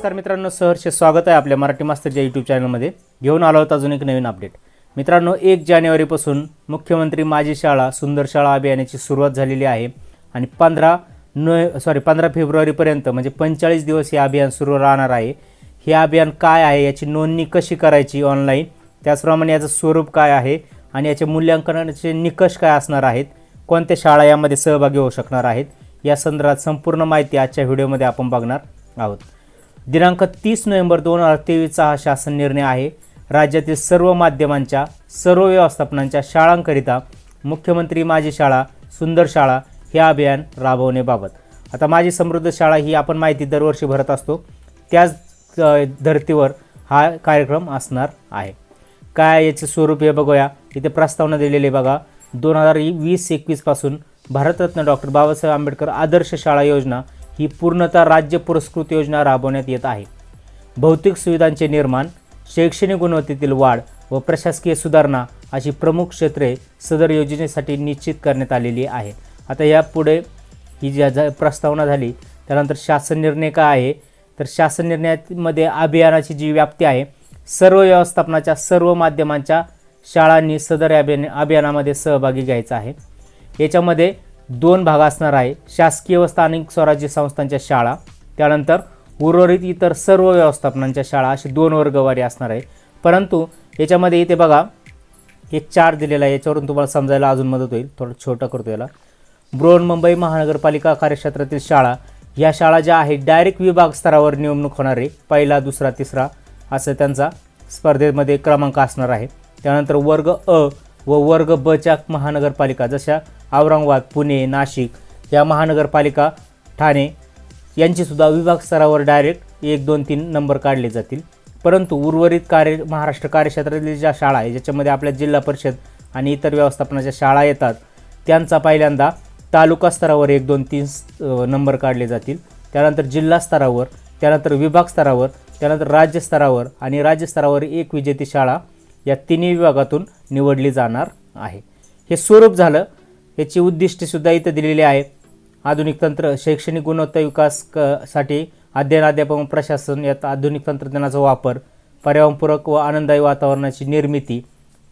नमस्कार मित्रांनो सहर्ष स्वागत आहे आपल्या मराठी मास्तरच्या यूट्यूब चॅनलमध्ये घेऊन आलो आहोत अजून एक नवीन अपडेट मित्रांनो एक जानेवारीपासून मुख्यमंत्री माझी शाळा सुंदर शाळा अभियानाची सुरुवात झालेली आहे. आणि पंधरा नो सॉरी पंधरा फेब्रुवारीपर्यंत म्हणजे पंचेचाळीस दिवस हे अभियान सुरू राहणार आहे. हे अभियान काय आहे याची नोंदणी कशी करायची ऑनलाईन त्याचप्रमाणे याचं स्वरूप काय आहे आणि याचे मूल्यांकनाचे निकष काय असणार आहेत? कोणत्या शाळा यामध्ये सहभागी होऊ शकणार आहेत? या संदर्भात संपूर्ण माहिती आजच्या व्हिडिओमध्ये आपण बघणार आहोत. दिनांक तीस नोव्हेंबर दोन हजार तेवीसचा हा शासन निर्णय आहे. राज्यातील सर्व माध्यमांच्या सर्व व्यवस्थापनांच्या शाळांकरिता मुख्यमंत्री माझी शाळा सुंदर शाळा हे अभियान राबवण्याबाबत. आता माझी समृद्ध शाळा ही आपण माहिती दरवर्षी भरत असतो. त्याच धर्तीवर हा कार्यक्रम असणार आहे. काय याचे स्वरूप हे बघूया. इथे प्रस्तावना दिलेली आहे बघा. दोन हजार वीस एकवीसपासून भारतरत्न डॉक्टर बाबासाहेब आंबेडकर आदर्श शाळा योजना ही पूर्णतः राज्य पुरस्कृत योजना राबवण्यात येत आहे. भौतिक सुविधांचे निर्माण शैक्षणिक गुणवत्तेतील वाढ व प्रशासकीय सुधारणा अशी प्रमुख क्षेत्रे सदर योजनेसाठी निश्चित करण्यात आलेली आहे आता यापुढे ही ज्या प्रस्तावना झाली त्यानंतर शासन निर्णय काय आहे? तर शासन निर्णयामध्ये अभियानाची जी व्याप्ती आहे सर्व व्यवस्थापनाच्या सर्व माध्यमांच्या शाळांनी सदर अभियान अभियानामध्ये सहभागी घ्यायचा आहे. याच्यामध्ये दोन भाग असणार आहे. शासकीय व स्थानिक स्वराज्य संस्थांच्या शाळा त्यानंतर उर्वरित इतर सर्व व्यवस्थापनांच्या शाळा अशी दोन वर्गवारी असणार आहे. परंतु याच्यामध्ये इथे बघा एक चार दिलेला आहे. याच्यावरून तुम्हाला समजायला अजून मदत होईल. थोडं छोटं करतो याला. बृहन्मुंबई महानगरपालिका कार्यक्षेत्रातील शाळा. या शाळा ज्या आहेत डायरेक्ट विभाग स्तरावर निवडणूक होणार आहे. पहिला दुसरा तिसरा असं त्यांचा स्पर्धेमध्ये क्रमांक असणार आहे. त्यानंतर वर्ग अ व वर्ग बच्या महानगरपालिका जशा औरंगाबाद पुणे नाशिक या महानगरपालिका ठाणे यांचीसुद्धा विभाग स्तरावर डायरेक्ट एक दोन तीन नंबर काढले जातील. परंतु उर्वरित कार्य महाराष्ट्र कार्यक्षेत्रातील ज्या शाळा आहे ज्याच्यामध्ये आपल्या जिल्हा परिषद आणि इतर व्यवस्थापनाच्या शाळा येतात त्यांचा पहिल्यांदा तालुका स्तरावर एक दोन तीन नंबर काढले जातील. त्यानंतर जिल्हा स्तरावर त्यानंतर विभाग स्तरावर त्यानंतर राज्य स्तरावर आणि राज्य स्तरावर एक विजेती शाळा या तिन्ही विभागातून निवडली जाणार आहे. हे स्वरूप झालं याची उद्दिष्टेसुद्धा इथं दिलेली आहे आधुनिक तंत्र शैक्षणिक गुणवत्ता विकास क साठी अध्ययन अध्यापन प्रशासन यात आधुनिक तंत्रज्ञानाचा वापर पर्यावरणपूरक व आनंददायी वातावरणाची निर्मिती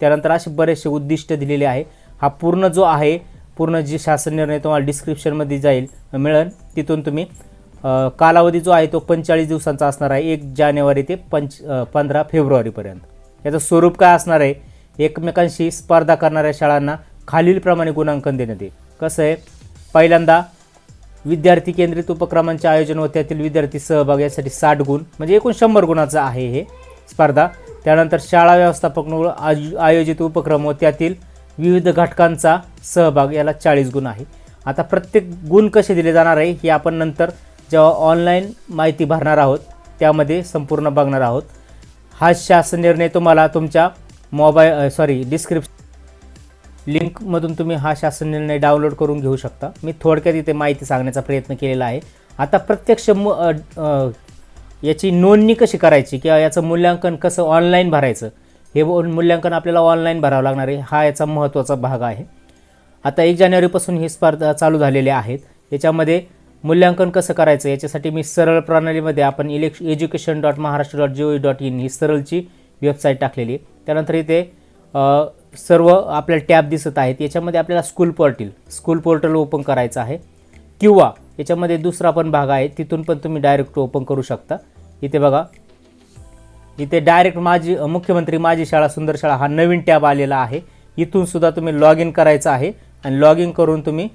त्यानंतर असे बरेचसे उद्दिष्ट दिलेले आहे. हा पूर्ण जो आहे पूर्ण जी शासन निर्णय तुम्हाला डिस्क्रिप्शनमध्ये जाईल मिळेल. तिथून तुम्ही कालावधी जो आहे तो पंचेचाळीस दिवसांचा असणार आहे. एक जानेवारी ते पंच पंधरा फेब्रुवारीपर्यंत. याचं स्वरूप काय असणार आहे? एकमेकांशी स्पर्धा करणाऱ्या शाळांना खालीलप्रमाणे गुणांकन देण्यात येईल. कसं आहे? पहिल्यांदा विद्यार्थी केंद्रित उपक्रमांचे आयोजन व त्यातील विद्यार्थी सहभाग यासाठी साठ गुण म्हणजे एकूण शंभर गुणाचं आहे हे स्पर्धा. त्यानंतर शाळा व्यवस्थापक व आयोजित उपक्रम व त्यातील विविध घटकांचा सहभाग याला चाळीस गुण आहे. आता प्रत्येक गुण कसे दिले जाणार आहे हे आपण नंतर जेव्हा ऑनलाईन माहिती भरणार आहोत त्यामध्ये संपूर्ण बघणार आहोत. हा शासन निर्णय तुम्हाला तुमच्या मोबाईल सॉरी डिस्क्रिप्शन लिंकमधून तुम्ही हा शासन निर्णय डाउनलोड करून घेऊ शकता. मी थोडक्यात इथे माहिती सांगण्याचा प्रयत्न केलेला आहे. आता प्रत्यक्ष मु याची नोंदणी कशी करायची किंवा याचं मूल्यांकन कसं ऑनलाईन भरायचं? हे मूल्यांकन आपल्याला ऑनलाईन भरावं लागणार आहे. हा याचा महत्त्वाचा भाग आहे. आता एक जानेवारीपासून ही स्पर्धा चालू झालेल्या आहेत. याच्यामध्ये मूल्यांकन कसं करायचं? याच्यासाठी मी सरळ प्रणालीमध्ये आपण इलेक्श education dot Maharashtra dot G O dot in ही सरळची वेबसाईट टाकलेली त्यानंतर इथे सर्व आपल्याला टॅब दिसत आहेत. याच्यामध्ये आपल्याला school portal school portal open करायचं आहे. किंवा याच्यामध्ये दुसरा पण भाग आहे. तिथून पण तुम्ही डायरेक्ट ओपन करू शकता. इथे बघा. इथे डायरेक्ट माझी मुख्यमंत्री माझी शाळा सुंदर शाळा हा नवीन टॅब आलेला आहे. इथून सुद्धा तुम्ही लॉग इन करायचं आहे. आणि लॉग इन करून तुम्ही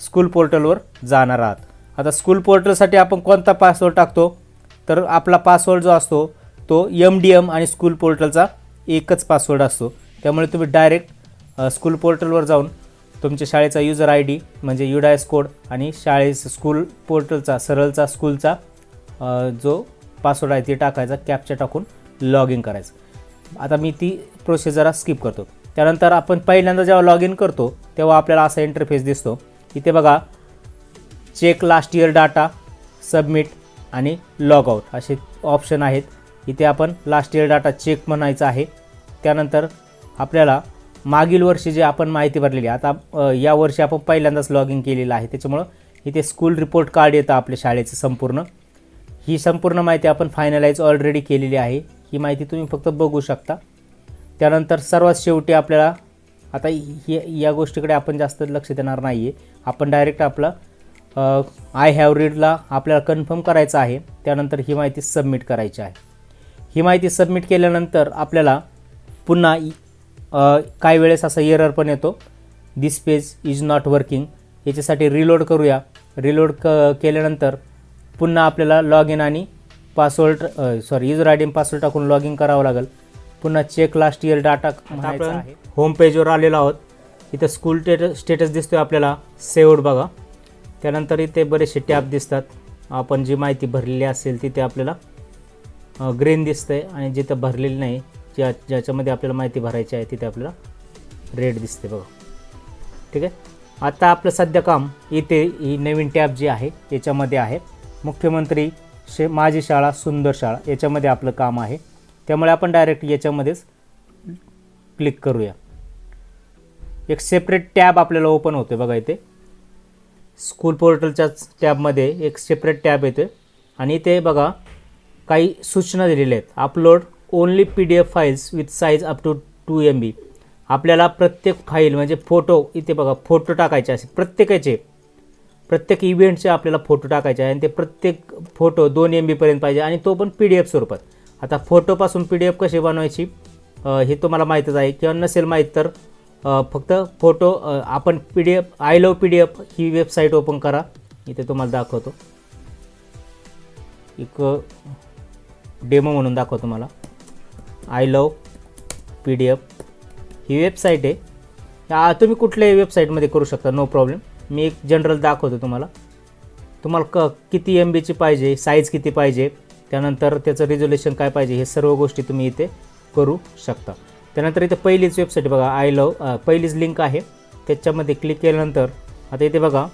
स्कूल पोर्टलवर जाणार आहात. आता स्कूल पोर्टलसाठी आपण कोणता पासवर्ड टाकतो? तर आपला पासवर्ड जो असतो तो एम डी एम आणि स्कूल पोर्टलचा एकच पासवर्ड असतो. त्यामुळे तुम्ही डायरेक्ट स्कूल पोर्टलवर जाऊन तुमच्या शाळेचा युजर आय डी म्हणजे युडायस कोड आणि शाळेचा स्कूल पोर्टलचा सरळचा स्कूलचा जो पासवर्ड आहे ते टाकायचा कॅपच्या टाकून लॉग इन करायचं. आता मी ती प्रोसेस जरा स्किप करतो. त्यानंतर आपण पहिल्यांदा जेव्हा लॉग इन करतो तेव्हा आपल्याला असा इंटरफेस दिसतो इथे बघा check last year data submit आणि लॉग आउट असे ऑप्शन आहेत. इथे आपण लास्ट इयर डाटा चेक म्हणायचा आहे. त्यानंतर आपल्याला मागील वर्षी जे आपण माहिती भरलेली आता या वर्षी आपण पहिल्यांदाच लॉग इन केलेलं आहे. त्याच्यामुळं इथे स्कूल रिपोर्ट कार्ड येतं आपल्या शाळेचं संपूर्ण. ही संपूर्ण माहिती आपण फायनलाइज ऑलरेडी केलेली आहे. ही माहिती तुम्ही फक्त बघू शकता. त्यानंतर सर्वात शेवटी आपल्याला आता ही या गोष्टीकडे आपण जास्त लक्ष देणार नाही आहे आपण डायरेक्ट आपलं आय हॅव रीडला आपल्याला कन्फर्म करायचं आहे. त्यानंतर ही माहिती सबमिट करायची आहे. ही माहिती सबमिट केल्यानंतर आपल्याला पुन्हा काही वेळेस असा एरर पण येतो. This page is not working याच्यासाठी रिलोड करूया. रिलोड क केल्यानंतर पुन्हा आपल्याला लॉग इन आणि password sorry user I D password टाकून लॉग इन करावं लागेल. पुन्हा चेक लास्ट इयर डाटा आपण होम पेजवर आलेलो आहोत. इथं स्कूल टेट स्टेटस दिसतोय आपल्याला. सेव्ड बघा. त्यानंतर इथे बरेचसे टॅब दिसतात. आपण जी माहिती भरलेली असेल तिथे आपल्याला ग्रीन दिसतंय आणि जिथं भरलेली नाही ज्या ज्याच्यामध्ये आपल्याला माहिती भरायची आहे तिथे आपल्याला रेड दिसते बघा. ठीक आहे? आता आपलं सध्या काम इथे ही नवीन टॅब जी आहे याच्यामध्ये आहे. मुख्यमंत्री शे माझी शाळा सुंदर शाळा याच्यामध्ये आपलं काम आहे. त्यामुळे आपण डायरेक्ट याच्यामध्येच क्लिक करूया. एक सेपरेट टॅब आपल्याला ओपन होते बघा इथे. स्कूल पोर्टलच्याच टॅबमध्ये एक सेपरेट टॅब येतो आणि इथे बघा काही सूचना दिलेल्या आहेत. Upload only P D F files with size up to two M B आपल्याला प्रत्येक फाईल म्हणजे फोटो इथे बघा फोटो टाकायचे असे. प्रत्येकाचे प्रत्येक इव्हेंटचे आपल्याला फोटो टाकायचे आहे. आणि ते प्रत्येक फोटो दोन एम बीपर्यंत पाहिजे. आणि तो पण पी डी एफ स्वरूपात. आता फोटोपासून पी डी एफ कशी बनवायची? हे तुम्हाला माहीतच आहे. किंवा नसेल माहीत तर फक्त फोटो आपण P D F I love P D F he website open करा. इथे तुम्हाला दाखवतो. एक डेमो म्हणून दाखवतो मला. I love P D F he website आहे. तुम्ही कुठल्याही वेबसाईटमध्ये करू शकता नो प्रॉब्लेम. मी एक जनरल दाखवतो तुम्हाला. तुम्हाला क किती एम बीची पाहिजे साईज किती पाहिजे त्यानंतर त्याचं रिझोल्युशन काय पाहिजे हे सर्व गोष्टी तुम्ही इथे करू शकता. त्यानंतर इथे पहिलीच वेबसाईट बघा आय लव पहिलीच लिंक आहे. त्याच्यामध्ये क्लिक केल्यानंतर आता इथे बघा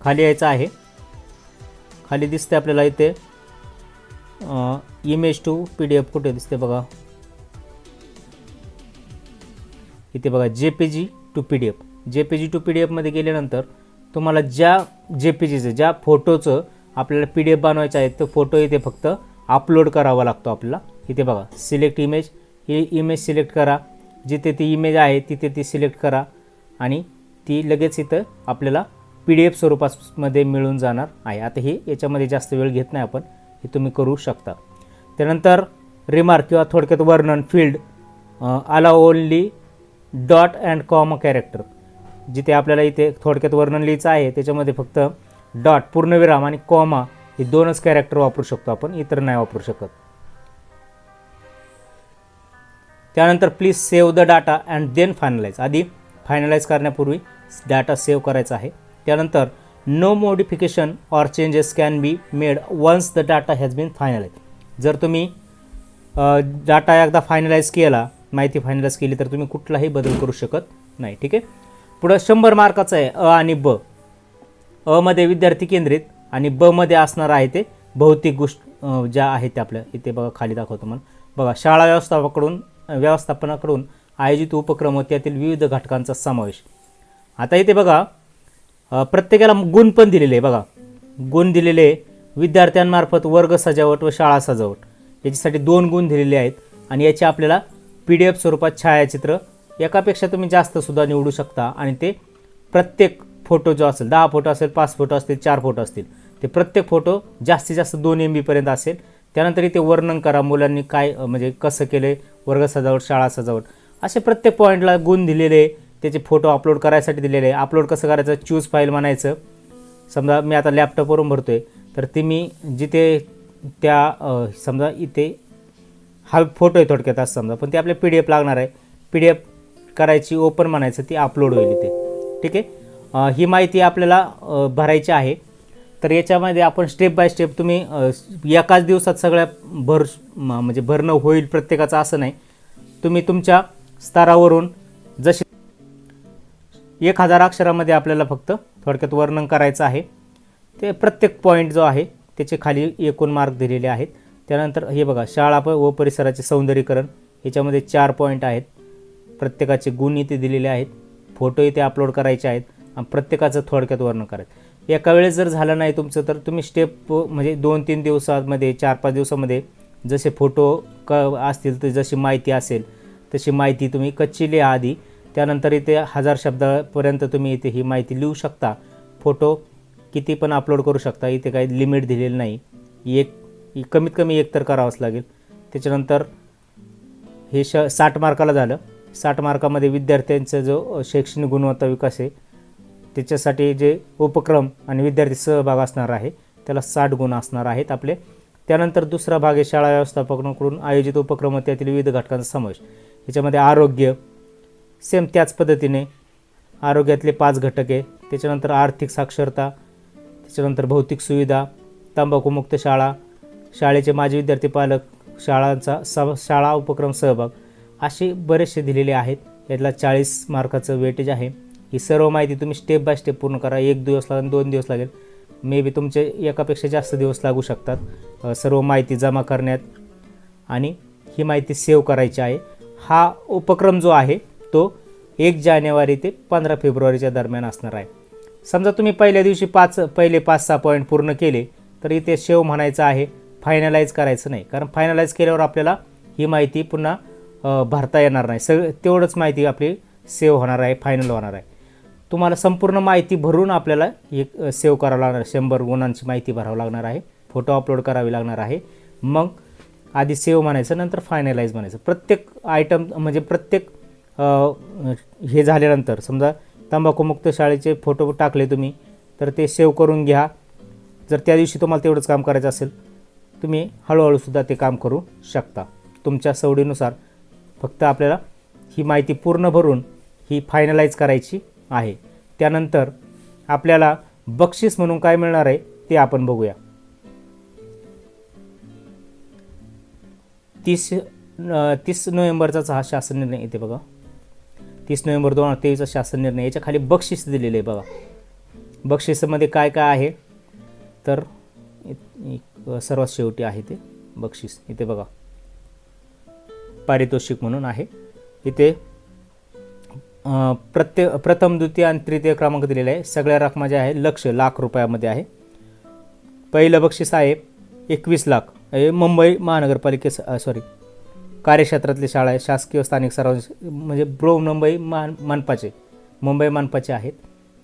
खाली यायचं आहे. खाली दिसते आपल्याला इथे image to P D F कुठे दिसते बघा. इथे बघा J P G to P D F J P G to P D एफमध्ये गेल्यानंतर तुम्हाला ज्या जे पी जीचं ज्या फोटोचं आपल्याला पी डी एफ बनवायचं आहे तो फोटो इथे फक्त अपलोड करावा लागतो आपल्याला. इथे बघा सिलेक्ट इमेज ही इमेज सिलेक्ट करा. जिथे ती इमेज आहे तिथे ती सिलेक्ट करा. आणि ती लगेच इथं आपल्याला पी डी एफ स्वरूपामध्ये मिळून जाणार आहे. आता हे याच्यामध्ये जास्त वेळ घेत नाही आपण. हे तुम्ही करू शकता. त्यानंतर रिमार्क किंवा थोडक्यात वर्णन फील्ड आला only dot and com character जिथे आपल्याला इथे थोडक्यात वर्णन लिहायचं आहे त्याच्यामध्ये फक्त डॉट पूर्णविराम आणि कॉमा हे दोनच कॅरेक्टर वापरू शकतो आपण. इतर नाही वापरू शकत. त्यानंतर please save the data and then finalise आधी फायनलाइज करण्यापूर्वी डाटा सेव्ह करायचा आहे. त्यानंतर no modification or changes can be made once the data has been finalise जर तुम्ही डाटा एकदा फायनलाइज केला माहिती फायनलाइज केली तर तुम्ही कुठलाही बदल करू शकत नाही. ठीक आहे? पुढं शंभर मार्काचं आहे अ आणि ब. अमध्ये विद्यार्थी केंद्रित आणि बमध्ये असणार आहे ते भौतिक गोष्ट ज्या आहेत त्या आपल्या. इथे बघा खाली दाखवतो मला बघा शाळा व्यवस्थापकडून व्यवस्थापनाकडून आयोजित उपक्रम व त्यातील विविध घटकांचा समावेश. आता इथे बघा प्रत्येकाला गुण पण दिलेले आहे बघा. गुण दिलेले विद्यार्थ्यांमार्फत वर्ग सजावट व शाळा सजावट. याच्यासाठी दोन गुण दिलेले आहेत आणि याचे आपल्याला पी डी एफ स्वरूपात छायाचित्र एकापेक्षा तुम्ही जास्त सुद्धा निवडू शकता आणि ते प्रत्येक फोटो जो असेल दहा फोटो असेल पाच फोटो असतील चार फोटो असतील ते प्रत्येक फोटो जास्तीत जास्त दोन एम बीपर्यंत असेल. त्यानंतर इथे वर्णन करा मुलांनी काय म्हणजे कसं केलं वर्ग सजावट शाळा सजावट. असे प्रत्येक पॉईंटला गुण दिलेले त्याचे फोटो अपलोड करायसाठी दिलेले. अपलोड कसं करायचं? चूज फाईल म्हणायचं. समजा मी आता लॅपटॉपवरून भरतो आहे तर ती मी जिथे त्या समजा इथे हा फोटो आहे थोडक्यात असं समजा पण ते आपल्या पी डी एफ लागणार आहे. पी डी एफ करायची ओपन म्हणायचं ती अपलोड होईल इथे. ठीक आहे? ही माहिती आपल्याला भरायची आहे. तर याच्यामध्ये आपण स्टेप बाय स्टेप तुम्ही एकाच दिवसात सगळ्या भर म्हणजे भरणं होईल प्रत्येकाचं असं नाही. तुम्ही तुमच्या स्तरावरून जसे एक हजार अक्षरामध्ये आपल्याला फक्त थोडक्यात वर्णन करायचं आहे. ते प्रत्येक पॉईंट जो आहे त्याचे खाली एकूण मार्क दिलेले आहेत. त्यानंतर हे बघा शाळा प- व परिसराचे सौंदर्यीकरण याच्यामध्ये चार पॉईंट आहेत. प्रत्येकाचे गुण इथे दिलेले आहेत. फोटो इथे अपलोड करायचे आहेत. आणि प्रत्येकाचं थोडक्यात वर्णन करायचं. एका वेळेस जर झालं नाही तुमचं तर तुम्ही स्टेप म्हणजे दोन तीन दिवसामध्ये चार पाच दिवसामध्ये जसे फोटो क असतील तर जशी माहिती असेल तशी माहिती तुम्ही कच्ची लिहा आधी त्यानंतर इथे हजार शब्दापर्यंत तुम्ही इथे ही माहिती लिहू शकता. फोटो किती पण अपलोड करू शकता इथे काही लिमिट दिलेलं नाही. एक कमीत कमी एक तर करावंच लागेल. त्याच्यानंतर हे श साठ मार्काला झालं. साठ मार्कामध्ये विद्यार्थ्यांचा जो शैक्षणिक गुणवत्ता विकास आहे त्याच्यासाठी जे उपक्रम आणि विद्यार्थी सहभाग असणार आहे त्याला साठ गुण असणार आहेत आपले. त्यानंतर दुसरा भाग आहे शाळा व्यवस्थापकांकडून आयोजित उपक्रम त्यातील विविध घटकांचा समावेश. याच्यामध्ये आरोग्य सेम त्याच पद्धतीने आरोग्यातले पाच घटक आहे. त्याच्यानंतर आर्थिक साक्षरता त्याच्यानंतर भौतिक सुविधा तंबाखूमुक्त शाळा शाळेचे माजी विद्यार्थी पालक शाळांचा स शाळा उपक्रम सहभाग. असे बरेचसे दिलेले आहेत. यातला चाळीस मार्काचं वेटेज आहे. ही सर्व माहिती तुम्ही स्टेप बाय स्टेप पूर्ण करा. एक दिवस लागेल दोन दिवस लागेल. मे बी तुमचे एकापेक्षा जास्त दिवस लागू शकतात. सर्व माहिती जमा करण्यात. आणि ही माहिती सेव्ह करायची आहे. हा उपक्रम जो आहे तो एक जानेवारी ते पंधरा फेब्रुवारीच्या दरम्यान असणार आहे. समजा तुम्ही पहिल्या दिवशी पाच पहिले पाच सहा पॉईंट पूर्ण केले तर इथे सेव म्हणायचं आहे फायनलाईज करायचं नाही. कारण फायनलाईज केल्यावर आपल्याला ही माहिती पुन्हा भरता येणार नाही. सग तेवढंच माहिती आपली सेव्ह होणार आहे फायनल होणार आहे. तुम्हाला संपूर्ण माहिती भरून आपल्याला एक सेव्ह करावं लागणार शंभर गुणांची माहिती भरावं लागणार आहे. फोटो अपलोड करावी लागणार आहे. मग आधी सेव्ह म्हणायचं नंतर फायनलाईज म्हणायचं. प्रत्येक आयटम म्हणजे प्रत्येक हे झाल्यानंतर समजा तंबाखूमुक्त शाळेचे फोटो टाकले तुम्ही तर ते सेव्ह करून घ्या. जर त्या दिवशी तुम्हाला तेवढंच काम करायचं असेल तुम्ही हळूहळूसुद्धा ते काम करू शकता. तुमच्या सवडीनुसार फक्त आपल्याला ही माहिती पूर्ण भरून ही फायनलाईज करायची. आहे. त्यानंतर आपल्याला बक्षीस म्हणून काय मिळणार आहे ते आपण बघूया. तीस तीस नोव्हेंबरचाच हा शासन निर्णय येते बघा. तीस नोव्हेंबर दोन हजार तेवीसचा शासन निर्णय. याच्या खाली बक्षीस दिलेलं आहे बघा. बक्षिसामध्ये काय काय आहे? तर सर्वात शेवटी आहे ते बक्षीस. इथे बघा. पारितोषिक म्हणून आहे. इथे प्रत्येक प्रथम द्वितीय आणि तृतीय क्रमांक दिलेला आहे. सगळ्या रकमा ज्या आहे लक्ष लाख रुपयामध्ये आहे. पहिलं बक्षीस आहे एकवीस लाख. हे मुंबई महानगरपालिके सॉरी कार्यक्षेत्रातली शाळा आहे. शासकीय स्थानिक सराव म्हणजे ब्रो मुंबई मान मनपाचे मुंबई मनपाचे आहेत.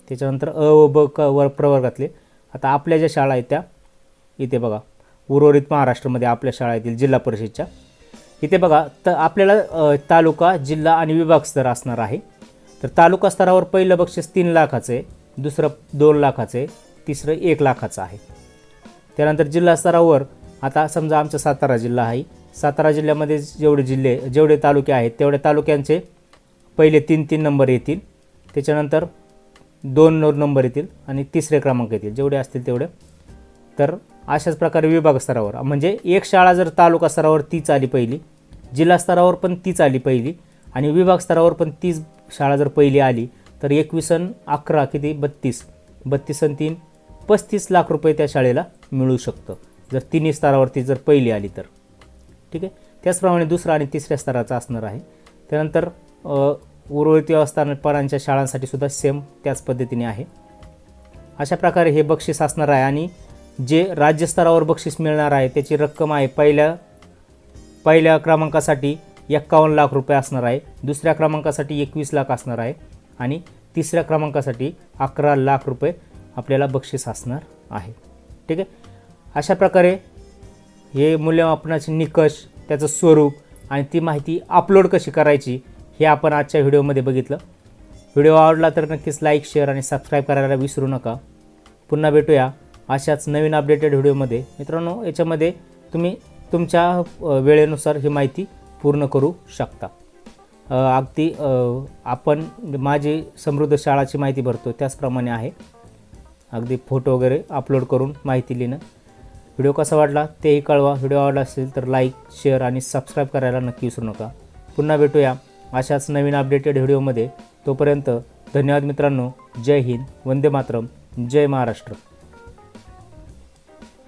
त्याच्यानंतर अ व ब क वर प्रवर्गातले. आता आपल्या ज्या शाळा आहेत त्या इथे बघा उर्वरित महाराष्ट्रामध्ये आपल्या शाळा येतील जिल्हा परिषदच्या. इथे बघा तर आपल्याला तालुका जिल्हा आणि विभाग स्तर असणार आहे. तर तालुका स्तरावर पहिलं बक्षीस तीन लाखाचं आहे दुसरं दोन लाखाचं आहे तिसरं एक लाखाचं आहे. त्यानंतर जिल्हा स्तरावर आता समजा आमचा सातारा जिल्हा आहे सातारा जिल्ह्यामध्ये जेवढे जिल्हे जेवढे तालुके आहेत तेवढ्या तालुक्यांचे पहिले तीन तीन नंबर येतील. त्याच्यानंतर दोन नऊ नंबर येतील आणि तिसरे क्रमांक येतील जेवढे असतील तेवढे. तर अशाच प्रकारे विभाग स्तरावर म्हणजे एक शाळा जर तालुका स्तरावर तीच आली पहिली जिल्हा स्तरावर पण तीच आली पहिली आणि विभाग स्तरावर पण तीच शाळा जर पहिली आली तर एकवीस अन अकरा किती? बत्तीस. बत्तीस अन तीन पस्तीस लाख रुपये त्या शाळेला मिळू शकतं. जर तिन्ही स्तरावरती जर पहिली आली तर. ठीक आहे? त्याचप्रमाणे दुसरा आणि तिसऱ्या स्तराचा असणार आहे. त्यानंतर उर्वरित व्यवस्थापनांच्या शाळांसाठी सुद्धा सेम त्याच पद्धतीने आहे. अशा प्रकारे हे बक्षीस असणार आहे आणि जे राज्यस्तरावर बक्षीस मिळणार आहे त्याची रक्कम आहे पहिल्या पहिल्या क्रमांकासाठी एक्कावन्न लाख रुपये असणार आहे. दुसऱ्या क्रमांकासाठी एकवीस लाख असणार आहे. आणि तिसऱ्या क्रमांकासाठी अकरा लाख रुपये आपल्याला बक्षीस असणार आहे. ठीक आहे? अशा प्रकारे हे मूल्यमापनाचे निकष त्याचं स्वरूप आणि ती माहिती अपलोड कशी करायची हे आपण आजच्या व्हिडिओमध्ये बघितलं. व्हिडिओ आवडला तर नक्कीच लाईक शेअर आणि सबस्क्राईब करायला विसरू नका. पुन्हा भेटूया अशाच नवीन अपडेटेड व्हिडिओमध्ये. मित्रांनो याच्यामध्ये तुम्ही तुमच्या वेळेनुसार ही माहिती पूर्ण करू शकता. अगदी आपण माझी समृद्ध शाळाची माहिती भरतो त्याचप्रमाणे आहे. अगदी फोटो वगैरे अपलोड करून माहिती लिहिणं. व्हिडिओ कसा वाटला तेही कळवा. व्हिडिओ आवडला असेल तर लाईक शेअर आणि सबस्क्राईब करायला नक्की विसरू नका. पुन्हा भेटूया अशाच नवीन अपडेटेड व्हिडिओमध्ये. तोपर्यंत धन्यवाद मित्रांनो. जय हिंद. वंदे मातरम. जय महाराष्ट्र.